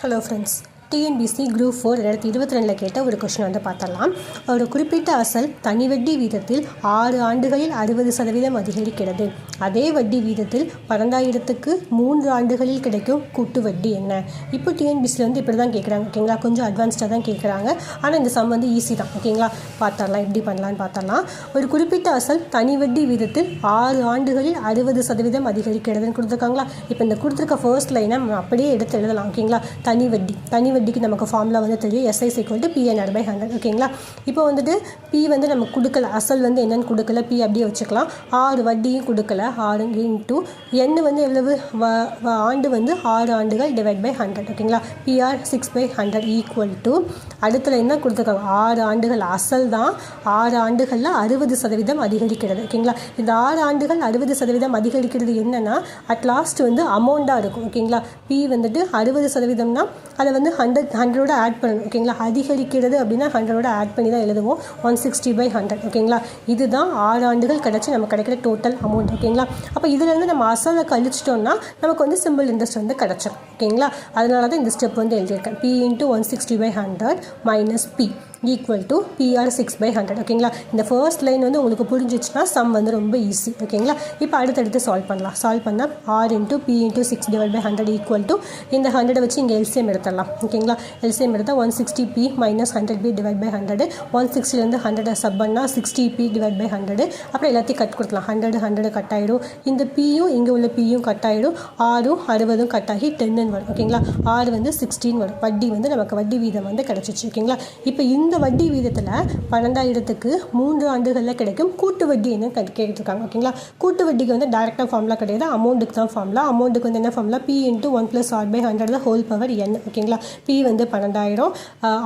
Hello friends TNPSC group four ரெண்டாயிரத்தி இருபத்தி ரெண்டில் கேட்ட ஒரு கொஷின் வந்து பார்த்தலாம் ஒரு குறிப்பிட்ட அசல் தனி வட்டி வீதத்தில் ஆறு ஆண்டுகளில் அறுபது சதவீதம் அதிகரிக்கிறது. அதே வட்டி வீதத்தில் பன்னெண்டாயிரத்துக்கு மூன்று ஆண்டுகளில் கிடைக்கும் கூட்டு வட்டி என்ன? இப்போ டிஎன்பிசியில் வந்து இப்படி தான் கேட்குறாங்க ஓகேங்களா? கொஞ்சம் அட்வான்ஸ்டாக தான் கேட்குறாங்க ஆனால் இந்த சம் வந்து ஈஸி தான். ஓகேங்களா? பார்த்தரலாம் எப்படி பண்ணலான்னு பார்த்தரலாம் ஒரு குறிப்பிட்ட அசல் தனி வட்டி வீதத்தில் ஆறு ஆண்டுகளில் அறுபது சதவீதம் அதிகரிக்கிறதுன்னு கொடுத்துருக்காங்களா? இப்போ இந்த கொடுத்துருக்க ஃபர்ஸ்ட் லைனை நம்ம அப்படியே எடுத்து எழுதலாம். ஓகேங்களா? தனி வட்டி தனி வட்டிக்கு நமக்கு ஃபார்முலா வந்து தெரியும். SI is equal to PNR by hundred ஓகேங்களா? இப்போ வந்துட்டு பி வந்து நமக்கு கொடுக்கல. அசல் வந்து என்னென்னு கொடுக்கல. பி அப்படியே வச்சுக்கலாம். ஆறு வட்டியும் கொடுக்கல. ஆறு இன்ட்டு எண் வந்து எவ்வளவு? வ வ- ஆண்டு வந்து ஆறு ஆண்டுகள் டிவைட் பை ஹண்ட்ரட் ஓகேங்களா? PR six by hundred equal to அடுத்தல என்ன கொடுத்துருக்காங்க? ஆறு ஆண்டுகள் அசல் தான். ஆறு ஆண்டுகளில் அறுபது சதவீதம் அதிகரிக்கிறது. ஓகேங்களா? இந்த ஆறு ஆண்டுகள் அறுபது சதவீதம் அதிகரிக்கிறது என்னன்னா அட் லாஸ்ட் வந்து அமௌண்ட்டாக இருக்கும். ஓகேங்களா? பி வந்துட்டு அறுபது சதவீதம்னா அதை வந்து ஹண்ட்ரட் ஹண்ட்ரட் ஹண்ட்ரடோட ஆட் பண்ணணும் ஓகேங்களா அதிகரிக்கிறது அப்படின்னா ஹண்ட்ரடோட ஆட் பண்ணி தான் எழுதுவோம். ஒன் சிக்ஸ்டி பை ஹண்ட்ரட் ஓகேங்களா இதுதான் ஆறு ஆண்டுகள் கிடச்சி நம்ம கிடைக்கிற டோட்டல் அமௌண்ட் ஓகேங்களா அப்போ இதுலேருந்து நம்ம அசலை கழிச்சிட்டோம்னா நமக்கு வந்து சிம்பிள் இன்ட்ரெஸ்ட் வந்து கிடச்சிடும் ஓகேங்களா அதனால தான் இந்த ஸ்டெப் வந்து எழுதியிருக்கேன். P into one sixty by hundred minus P equal to PR six by hundred ஓகேங்களா இந்த ஃபர்ஸ்ட் லைன் வந்து உங்களுக்கு புரிஞ்சிச்சுன்னா சம் வந்து ரொம்ப ஈஸி ஓகேங்களா இப்போ அடுத்தடுத்து சால்வ் பண்ணலாம். சால்வ் பண்ணால் R into P into six divide by hundred equal to இந்த ஹண்ட்ரடை வச்சு இங்கே எல்சிஎம் எடுத்துடலாம் ஓகேங்களா எல்சிஎம் எடுத்தால் one sixty P minus hundred P divide by hundred one சிக்ஸ்டிலேருந்து hundred sub பண்ணால் sixty P divide by hundred அப்புறம் எல்லாத்தையும் கட் கொடுக்கலாம். ஹண்ட்ரட் ஹண்ட்ரட் கட் ஆகிடும் இந்த பியும் இங்கே உள்ள பியும் கட் ஆகிடும் ஆறும் அறுபதும் கட் ஆகி டென்னு வரும் ஓகேங்களா ஆறு வந்து சிக்ஸ்டீன் வரும். வட்டி வந்து நமக்கு வட்டி வீதம் வந்து கிடச்சிச்சு ஓகேங்களா இப்போ இந்த இந்த வட்டி வீதத்தில் பன்னெண்டாயிரத்துக்கு மூன்று ஆண்டுகளில் கிடைக்கும் கூட்டு வட்டின்னு கேட்டுருக்காங்க கேட்டிருக்காங்க ஓகேங்களா? கூட்டு வட்டிக்கு வந்து டேரெக்டாக ஃபார்முலா கிடையாது. அமௌண்ட்டுக்கு தான் ஃபார்முலா அமௌண்ட்டுக்கு வந்து என்ன formula P into one plus R by hundred whole power N ஓகேங்களா? பி வந்து பன்னெண்டாயிரம்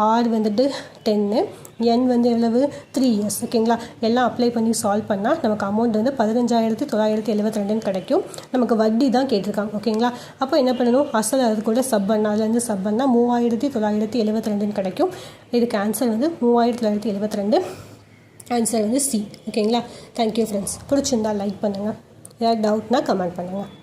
ஆர் வந்துட்டு டென்னு என் வந்து எவ்வளவு? த்ரீ இயர்ஸ் ஓகேங்களா எல்லாம் அப்ளை பண்ணி சால்வ் பண்ணால் நமக்கு அமௌண்ட் வந்து பதினஞ்சாயிரத்தி தொள்ளாயிரத்தி எழுபத்தி ரெண்டுன்னு கிடைக்கும். நமக்கு வட்டி தான் கேட்டிருக்காங்க ஓகேங்களா அப்போ என்ன பண்ணணும்? அசல் அது கூட சப் பண்ணால் அதுலேருந்து சப் பண்ணால் மூவாயிரத்தி தொள்ளாயிரத்தி எழுபத்தி ரெண்டுன்னு கிடைக்கும். இதுக்கு ஆன்சர் வந்து மூவாயிரத்தி தொள்ளாயிரத்தி எழுபத்தி ரெண்டு ஆன்சர் வந்து சி ஓகேங்களா தேங்க்யூ ஃப்ரெண்ட்ஸ் பிடிச்சிருந்தா லைக் பண்ணுங்கள் ஏதாவது டவுட்னா கமெண்ட் பண்ணுங்கள்